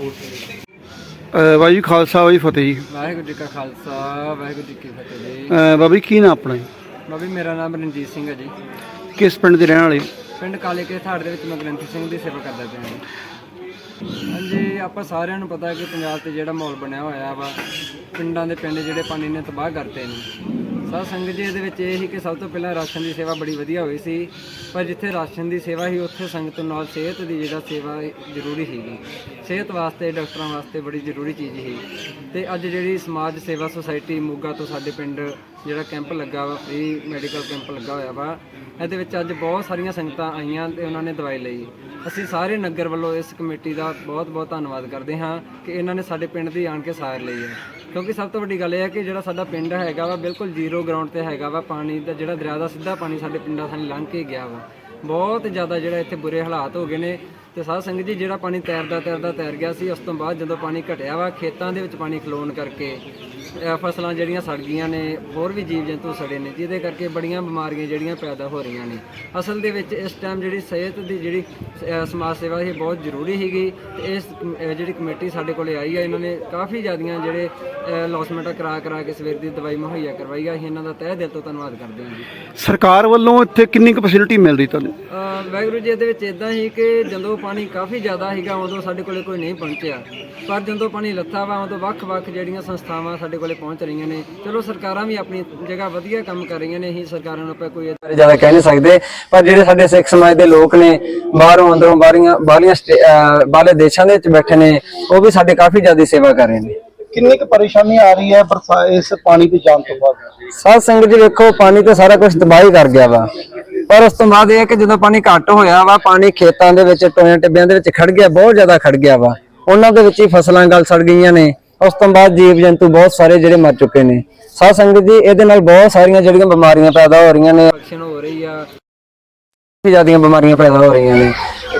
ਅਹ ਬਾਈ ਜੀ ਖਾਲਸਾ ਬਾਈ ਫਤਿਹ ਜੀ। ਵਾਹਿਗੁਰੂ ਜੀ ਕਾ ਖਾਲਸਾ ਵਾਹਿਗੁਰੂ ਜੀ ਕੀ ਫਤਿਹ ਜੀ। ਅਹ ਬਾਬੀ ਕੀ ਨਾਮ ਆਪਣਾ ਜੀ? ਬਾਬੀ ਮੇਰਾ ਨਾਮ ਰਣਜੀਤ ਸਿੰਘ ਹੈ ਜੀ। ਕਿਸ ਪਿੰਡ ਦੇ ਰਹਿਣ ਵਾਲੇ? ਪਿੰਡ ਕਾਲੇ ਕੇ ਥਾੜ ਦੇ ਵਿੱਚ ਮੈਂ ਗ੍ਰੰਥੀ ਸਿੰਘ ਦੀ ਸੇਵਾ ਕਰਦਾ ਪਿਆ ਹਾਂ ਹਾਂਜੀ ਆਪਾਂ ਸਾਰਿਆਂ ਨੂੰ ਪਤਾ ਹੈ ਕਿ ਪੰਜਾਬ ਤੇ ਜਿਹੜਾ ਮਾਹੌਲ ਬਣਿਆ ਹੋਇਆ ਵਾ ਪਿੰਡਾਂ ਦੇ ਪਿੰਡ ਜਿਹੜੇ ਪਾਣੀ ਨੇ ਤਬਾਹ ਕਰਤੇ ਨੇ। ਸਾਧ ਸੰਗਤ ਜੀ, ਇਹਦੇ ਵਿੱਚ ਇਹ ਸੀ ਕਿ ਸਭ ਤੋਂ ਪਹਿਲਾਂ ਰਾਸ਼ਨ ਦੀ ਸੇਵਾ ਬੜੀ ਵਧੀਆ ਹੋਈ ਸੀ, ਪਰ ਜਿੱਥੇ ਰਾਸ਼ਨ ਦੀ ਸੇਵਾ ਸੀ, ਉੱਥੇ ਸੰਗਤ ਨਾਲ ਸਿਹਤ ਦੀ ਜਿਹੜਾ ਸੇਵਾ ਜ਼ਰੂਰੀ ਸੀਗੀ। ਸਿਹਤ ਵਾਸਤੇ, ਡਾਕਟਰਾਂ ਵਾਸਤੇ ਬੜੀ ਜ਼ਰੂਰੀ ਚੀਜ਼ ਸੀ। ਤੇ ਅੱਜ ਜਿਹੜੀ ਸਮਾਜ ਸੇਵਾ ਸੁਸਾਇਟੀ ਮੋਗਾ ਤੋਂ ਸਾਡੇ ਪਿੰਡ ਜਿਹੜਾ ਕੈਂਪ ਲੱਗਾ ਵਾ ਫ੍ਰੀ ਮੈਡੀਕਲ ਕੈਂਪ ਲੱਗਾ ਹੋਇਆ ਵਾ, ਇਹਦੇ ਵਿੱਚ ਅੱਜ ਬਹੁਤ ਸਾਰੀਆਂ ਸੰਗਤਾਂ ਆਈਆਂ ਤੇ ਉਹਨਾਂ ਨੇ ਦਵਾਈ ਲਈ। ਅਸੀਂ ਸਾਰੇ ਨਗਰ ਵੱਲੋਂ ਇਸ ਕਮੇਟੀ ਦਾ ਬਹੁਤ-ਬਹੁਤ ਧੰਨਵਾਦ ਕਰਦੇ ਹਾਂ ਕਿ ਇਹਨਾਂ ਨੇ ਸਾਡੇ ਪਿੰਡ ਦੀ ਆਣ ਕੇ ਸਾਰ ਲਈ ਹੈ। ਕਿਉਂਕਿ ਸਭ ਤੋਂ ਵੱਡੀ ਗੱਲ ਇਹ ਹੈ ਕਿ ਜਿਹੜਾ ਸਾਡਾ ਪਿੰਡ ਹੈਗਾ ਵਾ, ਬਿਲਕੁਲ ਜ਼ੀਰੋ ਗਰਾਊਂਡ ਤੇ ਹੈਗਾ ਵਾ, ਪਾਣੀ ਦਾ ਜਿਹੜਾ ਦਰਿਆ ਦਾ ਸਿੱਧਾ ਪਾਣੀ ਸਾਡੇ ਪਿੰਡਾਂ ਥਾਂ ਲੰਘ ਕੇ ਗਿਆ ਵਾ। ਬਹੁਤ ਜ਼ਿਆਦਾ ਜਿਹੜਾ ਇੱਥੇ ਬੁਰੇ ਹਾਲਾਤ ਹੋ ਗਏ ਨੇ। ਤੇ ਸਾਧ ਸੰਗਤ ਜੀ ਜਿਹੜਾ ਪਾਣੀ ਤੈਰਦਾ ਤੈਰਦਾ ਤੈਰ ਗਿਆ ਸੀ ਉਸ ਤੋਂ ਬਾਅਦ ਜਦੋਂ ਪਾਣੀ ਘਟਿਆ ਵਾ ਖੇਤਾਂ ਦੇ ਵਿੱਚ ਪਾਣੀ ਖਲੋਣ ਕਰਕੇ ਫਸਲਾਂ ਜਿਹੜੀਆਂ ਸੜ ਗਈਆਂ ਨੇ ਹੋਰ ਵੀ ਜੀਵ ਜੰਤੂ ਸੜੇ ਨੇ ਜਿਹਦੇ ਕਰਕੇ ਬੜੀਆਂ ਬਿਮਾਰੀਆਂ ਜਿਹੜੀਆਂ ਪੈਦਾ ਹੋ ਰਹੀਆਂ ਨੇ। ਅਸਲ ਦੇ ਵਿੱਚ ਇਸ ਟਾਈਮ ਜਿਹੜੀ ਸਿਹਤ ਦੀ ਜਿਹੜੀ ਸਮਾਜ ਸੇਵਾ ਇਹ ਬਹੁਤ ਜ਼ਰੂਰੀ ਸੀਗੀ। ਤੇ ਇਸ ਜਿਹੜੀ ਕਮੇਟੀ ਸਾਡੇ ਕੋਲੇ ਆਈ ਹੈ ਇਹਨਾਂ ਨੇ ਕਾਫੀ ਜ਼ਿਆਦੀਆਂ ਜਿਹੜੇ ਲੌਸਮੈਂਟਾਂ ਕਰਾ ਕਰਾ ਕੇ ਸਵੇਰ ਦੀ ਦਵਾਈ ਮੁਹੱਈਆ ਕਰਵਾਈ ਆ। ਅਸੀਂ ਇਹਨਾਂ ਦਾ ਤਹਿ ਦਿਲ ਤੋਂ ਧੰਨਵਾਦ ਕਰਦੇ ਹਾਂ ਜੀ। ਸਰਕਾਰ ਵੱਲੋਂ ਇੱਥੇ ਕਿੰਨੀ ਕੁ ਫੈਸਿਲਿਟੀ ਮਿਲਦੀ ਤੁਹਾਨੂੰ? ਅਹ ਵਾਹਿਗੁਰੂ ਜੀ ਇਹਦੇ ਵਿੱਚ ਇਦਾਂ ਹੀ ਕਿ ਜਦੋਂ ਪਾਣੀ ਕਾਫੀ ਜ਼ਿਆਦਾ ਸੀਗਾ ਉਦੋਂ ਸਾਡੇ ਕੋਲੇ ਕੋਈ ਨਹੀਂ ਪਹੁੰਚਿਆ। ਪਰ ਜਦੋਂ ਪਾਣੀ ਲੱਥਾ ਵਾ ਉਦੋਂ ਵੱਖ-ਵੱਖ ਜਿਹੜੀਆਂ ਸੰਸਥਾਵਾਂ ਸਾਡੇ ਕੋਲੇ ਪਹੁੰਚ ਰਹੀਆਂ ਨੇ। ਚਲੋ ਸਰਕਾਰਾਂ ਵੀ ਆਪਣੀ ਜਗ੍ਹਾ ਵਧੀਆ ਕੰਮ ਕਰ ਰਹੀਆਂ ਨੇ ਅਸੀਂ ਸਰਕਾਰਾਂ ਨੂੰ ਆਪਾਂ ਕੋਈ ਜ਼ਿਆਦਾ ਕਹਿ ਨਹੀਂ ਸਕਦੇ। ਪਰ ਜਿਹੜੇ ਸਾਡੇ ਸਿੱਖ ਸਮਾਜ ਦੇ ਲੋਕ ਨੇ ਬਾਹਰੋਂ ਅੰਦਰੋਂ ਬਾਹਰੀਆਂ ਬਾਹਰੀਆਂ ਬਾਹਰਲੇ ਦੇਸ਼ਾਂ ਦੇ ਵਿੱਚ ਬੈਠੇ ਨੇ ਉਹ ਵੀ ਸਾਡੇ ਕਾਫੀ ਜ਼ਿਆਦਾ ਸੇਵਾ ਕਰ ਰਹੇ ਨੇ। ਕਿੰਨੀ ਕੁ ਪਰੇਸ਼ਾਨੀ ਆ ਰਹੀ ਹੈ ਇਸ ਪਾਣੀ ਦੇ ਜਾਣ ਤੋਂ ਬਾਅਦ? ਸਾਧ ਸੰਗਤ ਜੀ ਵੇਖੋ ਪਾਣੀ ਤੇ ਸਾਰਾ ਕੁਝ ਤਬਾਹੀ ਕਰ ਗਿਆ ਵਾ। ਪਰ ਉਸ ਤੋਂ ਬਾਅਦ ਇਹ ਹੈ ਕਿ ਜਦੋਂ ਪਾਣੀ ਘੱਟ ਹੋਇਆ ਵਾ ਪਾਣੀ ਖੇਤਾਂ ਦੇ ਵਿੱਚ ਟੋਇਆਂ ਟਿੱਬਿਆਂ ਦੇ ਵਿੱਚ ਖੜ ਗਿਆ ਬਹੁਤ ਜ਼ਿਆਦਾ ਖੜ ਗਿਆ ਵਾ। ਉਹਨਾਂ ਦੇ ਵਿੱਚ ਹੀ ਫਸਲਾਂ ਗਲ ਸੜ ਗਈਆਂ ਨੇ। ਉਸ ਤੋਂ ਬਾਅਦ ਜੀਵ ਜੰਤੂ ਬਹੁਤ ਸਾਰੇ ਜਿਹੜੇ ਮਰ ਚੁੱਕੇ ਨੇ। ਸਾਧ ਸੰਗਤ ਜੀ ਇਹਦੇ ਨਾਲ ਬਹੁਤ ਸਾਰੀਆਂ ਜਿਹੜੀਆਂ ਬਿਮਾਰੀਆਂ ਪੈਦਾ ਹੋ ਰਹੀਆਂ ਨੇ। ਇਨਫੈਕਸ਼ਨ ਹੋ ਰਹੀ ਆ। ਜ਼ਿਆਦੀਆਂ ਬਿਮਾਰੀਆਂ ਪੈਦਾ ਹੋ ਰਹੀਆਂ ਨੇ।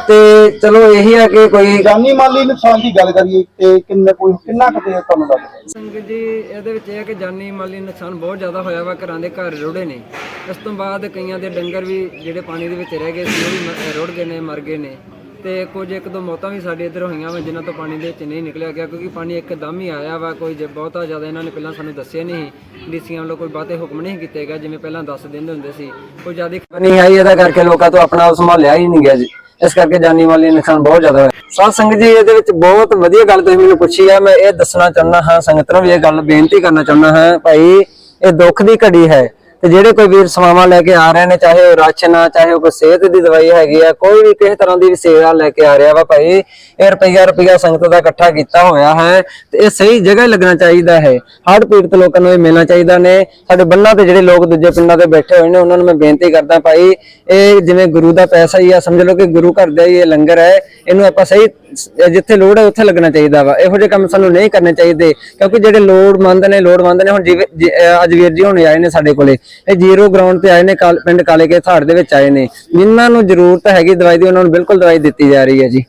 ਤੇ ਚਲੋ ਇਹੀ ਆ ਕਿ ਕੋਈ ਜਾਨੀ ਮਾਲੀ ਨੁਕਸਾਨ ਦੀ ਗੱਲ ਕਰੀਏ ਤੇ ਕਿੰਨਾ ਕੋਈ ਕਿੰਨਾ ਕੁ ਦੇ ਤੁਹਾਨੂੰ ਲੱਗਦਾ? ਸੰਗਤ ਜੀ ਇਹਦੇ ਵਿੱਚ ਇਹ ਹੈ ਕਿ ਜਾਨੀ ਮਾਲੀ ਨੁਕਸਾਨ ਬਹੁਤ ਜ਼ਿਆਦਾ ਹੋਇਆ ਵਾ ਘਰਾਂ ਦੇ ਘਰ ਰੁੜੇ ਨੇ। ਇਸ ਤੋਂ ਬਾਅਦ ਕਈਆਂ ਦੇ ਡੰਗਰ ਵੀ ਜਿਹੜੇ ਪਾਣੀ ਦੇ ਵਿੱਚ ਰਹਿ ਗਏ ਸੀ ਉਹ ਵੀ ਮ- ਰੁੜ ਗਏ ਨੇ ਮਰ ਗਏ ਨੇ। ਤੇ ਕੁਝ ਇੱਕ ਦੋ ਮੌਤਾਂ ਵੀ ਸਾਡੇ ਇੱਧਰ ਹੋਈਆਂ ਵਾ ਜਿਨ੍ਹਾਂ ਤੋਂ ਪਾਣੀ ਦੇ ਵਿੱਚ ਨਹੀਂ ਨਿਕਲਿਆ ਗਿਆ ਕਿਉਂਕਿ ਪਾਣੀ ਇੱਕਦਮ ਹੀ ਆਇਆ ਵਾ ਕੋਈ ਜੇ ਬਹੁਤਾ ਜ਼ਿਆਦਾ ਇਹਨਾਂ ਨੇ ਪਹਿਲਾਂ ਸਾਨੂੰ ਦੱਸਿਆ ਨਹੀਂ ਡੀਸੀਆਂ ਵੱਲੋਂ ਕੋਈ ਬਾਤੇ ਹੁਕਮ ਨਹੀਂ ਕੀਤੇ ਗਿਆ ਜਿਵੇਂ ਪਹਿਲਾਂ ਦੱਸ ਦਿੰਦੇ ਹੁੰਦੇ ਸੀ। ਕੋਈ ਜ਼ਿਆਦਾ ਖਬਰ ਨਹੀਂ ਆਈ ਇਹਦਾ ਕਰਕੇ ਲੋਕਾਂ ਤੋਂ ਆਪਣਾ ਆਪ ਸੰਭਾਲਿਆ ਹੀ ਨਹੀਂ ਗਿਆ ਜੀ। ਇਸ ਕਰਕੇ ਜਾਨੀ ਮਾਲੀ ਨੁਕਸਾਨ ਬਹੁਤ ਜ਼ਿਆਦਾ ਹੋਇਆ। ਸਾਧ ਸੰਗਤ ਜੀ, ਇਹਦੇ ਵਿੱਚ ਬਹੁਤ ਵਧੀਆ ਗੱਲ ਤੁਸੀਂ ਮੈਨੂੰ ਪੁੱਛੀ ਹੈ ਮੈਂ ਇਹ ਦੱਸਣਾ ਚਾਹੁੰਦਾ ਹਾਂ, ਸੰਗਤ ਨੂੰ ਵੀ ਇਹ ਗੱਲ ਬੇਨਤੀ ਕਰਨਾ ਚਾਹੁੰਦਾ ਹਾਂ, ਭਾਈ ਇਹ ਦੁੱਖ ਦੀ ਘੜੀ ਹੈ। ਤੇ ਜਿਹੜੇ ਕੋਈ ਵੀਰ ਸਮਾਵਾਂ ਲੈ ਕੇ ਆ ਰਹੇ ਨੇ, ਚਾਹੇ ਉਹ ਰਾਸ਼ਨ ਆ, ਚਾਹੇ ਉਹ ਕੋਈ ਸਿਹਤ ਦੀ ਦਵਾਈ ਹੈਗੀ ਆ, ਕੋਈ ਵੀ ਕਿਸੇ ਤਰ੍ਹਾਂ ਦੀ ਵੀ ਸੇਵਾ ਲੈ ਕੇ ਆ ਰਿਹਾ ਵਾ ਭਾਈ, ਇਹ ਰੁਪਈਆ ਰੁਪਈਆ ਸੰਗਤ ਦਾ ਇਕੱਠਾ ਕੀਤਾ ਹੋਇਆ ਹੈ ਤੇ ਇਹ ਸਹੀ ਜਗ੍ਹਾ ਹੀ ਲੱਗਣਾ ਚਾਹੀਦਾ ਹੈ। ਹੜ੍ਹ ਪੀੜਤ ਲੋਕਾਂ ਨੂੰ ਇਹ ਮਿਲਣਾ ਚਾਹੀਦਾ ਨੇ। ਸਾਡੇ ਬੰਨਾਂ ਤੇ ਜਿਹੜੇ ਲੋਕ ਦੂਜੇ ਪਿੰਡਾਂ ਦੇ ਬੈਠੇ ਹੋਏ ਨੇ, ਉਹਨਾਂ ਨੂੰ ਮੈਂ ਬੇਨਤੀ ਕਰਦਾ ਭਾਈ, ਇਹ ਜਿਵੇਂ ਗੁਰੂ ਦਾ ਪੈਸਾ ਹੀ ਆ, ਸਮਝ ਲਓ ਕਿ ਗੁਰੂ ਘਰ ਦਾ ਹੀ ਇਹ ਲੰਗਰ ਹੈ, ਇਹਨੂੰ ਆਪਾਂ ਸਹੀ ਜਿੱਥੇ ਲੋੜ ਹੈ ਉੱਥੇ ਲੱਗਣਾ ਚਾਹੀਦਾ ਵਾ। ਇਹੋ ਜਿਹੇ ਕੰਮ ਸਾਨੂੰ ਨਹੀਂ ਕਰਨੇ ਚਾਹੀਦੇ, ਕਿਉਂਕਿ ਜਿਹੜੇ ਲੋੜਵੰਦ ਨੇ ਲੋੜਵੰਦ ਨੇ, ਹੁਣ ਜਿਵੇਂ ਜਿ- ਅੱਜ ਵੀਰ ਜੀ ਹੁਣ ਆਏ ਨੇ ਸਾਡੇ ਕੋਲੇ ਇਹ ਜ਼ੀਰੋ ਗਰਾਊਂਡ ਤੇ ਆਏ ਨੇ ਕਾਲ- ਪਿੰਡ ਕਾਲੇ ਕੇ ਥਾੜ ਦੇ ਵਿੱਚ ਆਏ ਨੇ। ਜਿਨ੍ਹਾਂ ਨੂੰ ਜ਼ਰੂਰਤ ਹੈਗੀ, ਦਵਾਈ ਦੀ ਉਹਨਾਂ ਨੂੰ ਬਿਲਕੁਲ ਦਵਾਈ ਦਿੱਤੀ ਜਾ ਰਹੀ ਹੈ ਜੀ।